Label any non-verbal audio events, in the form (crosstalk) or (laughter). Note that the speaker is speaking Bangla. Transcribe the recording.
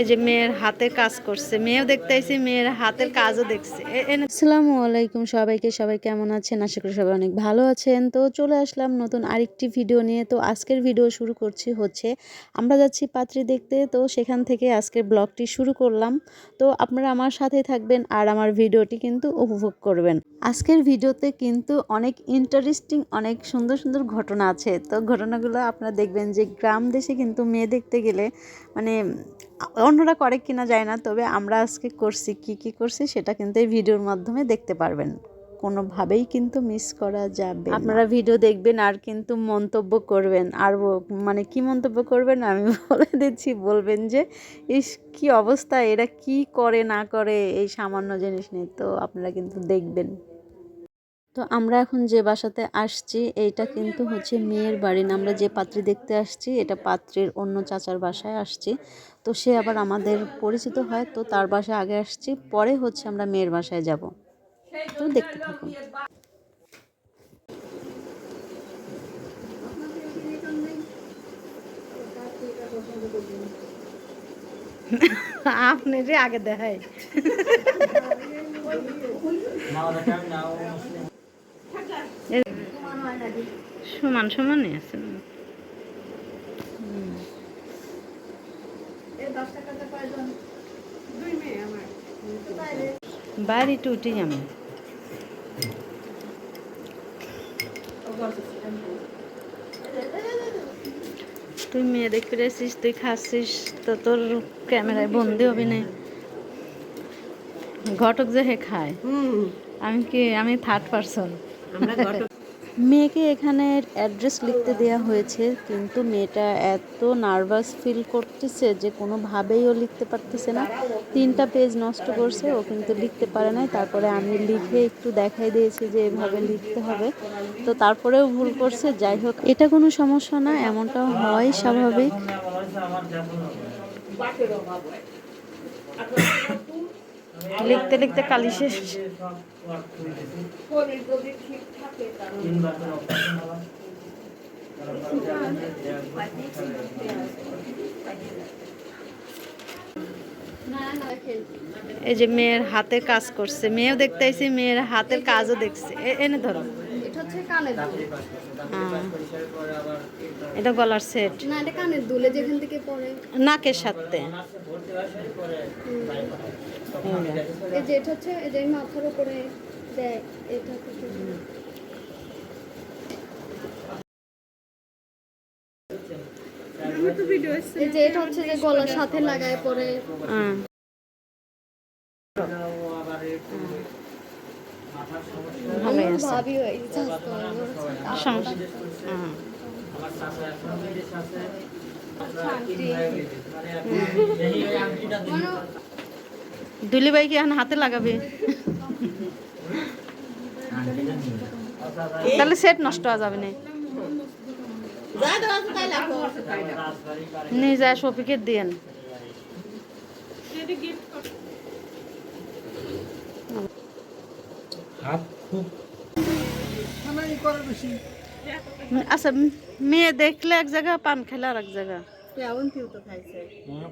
এই যে মেয়ের হাতে কাজ করছে, মেয়েও দেখতে আইছি, মেয়ের হাতের কাজও দেখছে। আসসালামু আলাইকুম সবাইকে, সবাই কেমন আছেন? আশা করি সবাই অনেক ভালো আছেন। তো চলে আসলাম নতুন আরেকটি ভিডিও নিয়ে। তো আজকের ভিডিও শুরু করছি হচ্ছে, আমরা যাচ্ছি পাত্রী দেখতে। তো সেখান থেকে আজকের ব্লগটি শুরু করলাম। তো আপনারা আমার সাথে থাকবেন আর আমার ভিডিওটি কিন্তু উপভোগ করবেন। আজকের ভিডিওতে কিন্তু অনেক ইন্টারেস্টিং অনেক সুন্দর সুন্দর ঘটনা আছে। তো ঘটনাগুলো আপনারা দেখবেন যে গ্রাম দেশে কিন্তু মেয়ে দেখতে গেলে মানে অন্যরা করে কিনা যায় না, তবে আমরা আজকে করছি কি কি করছি সেটা কিন্তু এই ভিডিওর মাধ্যমে দেখতে পারবেন। কোনোভাবেই কিন্তু মিস করা যাবে আপনারা ভিডিও দেখবেন আর কিন্তু মন্তব্য করবেন। আর মানে কি মন্তব্য করবেন আমি (laughs) বলে দিচ্ছি, বলবেন যে, ইস, কি অবস্থা, এরা কি করে, না করে, এই সামান্য জিনিস নিয়ে? তো আপনারা কিন্তু দেখবেন। তো আমরা এখন যে বাসাতে আসছি এইটা কিন্তু হচ্ছে মেয়ের বাড়ি। না আমরা যে পাত্রী দেখতে আসছি এটা পাত্রের অন্য চাচার বাসায় আসছি। তো সে আবার আমাদের পরিচিত হয় তো তার বাসায় আগে আসছি পরে হচ্ছে আমরা মেয়ের বাসায় যাব। তো দেখতে থাকুন। আপনি যে আগে দেখাই (laughs) সমান সমানই আছে। বাড়ি টুটি আমি। তুই মেয়ে দেখতে এসেছিস তুই খাচ্ছিস তো তোর ক্যামেরায় বন্দি হবি না ঘটক যে হে খায়। আমি কি আমি থার্ড পারসন মেয়েকে এখানে অ্যাড্রেস লিখতে দেওয়া হয়েছে কিন্তু মেয়েটা এত নার্ভাস ফিল করতেছে যে কোনোভাবেই ও লিখতে পারতেছে না। তিনটা পেজ নষ্ট করছে ও কিন্তু লিখতে পারে নাই। তারপরে আমি লিখে একটু দেখাই দিয়েছি যে এভাবে লিখতে হবে। তো তারপরেও ভুল করছে যাই হোক। এটা কোনো সমস্যা না এমনটাও হয় স্বাভাবিক। লিখতে লিখতে কালি শেষ। এই যে মেয়ের হাতের কাজ করছে, মেয়েও দেখতে মেয়ের হাতের কাজও দেখছে। এনে ধরো। হচ্ছে কানের দুল। হ্যাঁ। এটা গলার সেট না এটা কানের দুলে যেখান থেকে পরে। নাকের সাথে। এই যে এটা হচ্ছে এই যে মাথার উপরে দেয় এটা এই যে এটা হচ্ছে যে গলার সাথে লাগায় পরে। হ্যাঁ। ভালোই আছে হয়ে। সমস্যা দুলি এখন হাতে লাগাবে? তাহলে সেট নষ্ট হয়ে যাবে না। নিয়ে যায় শফিকের দিয়েন असं मी देखलं एक जागा पान खायला एक जागा. प्यावून पिवतो खायचं.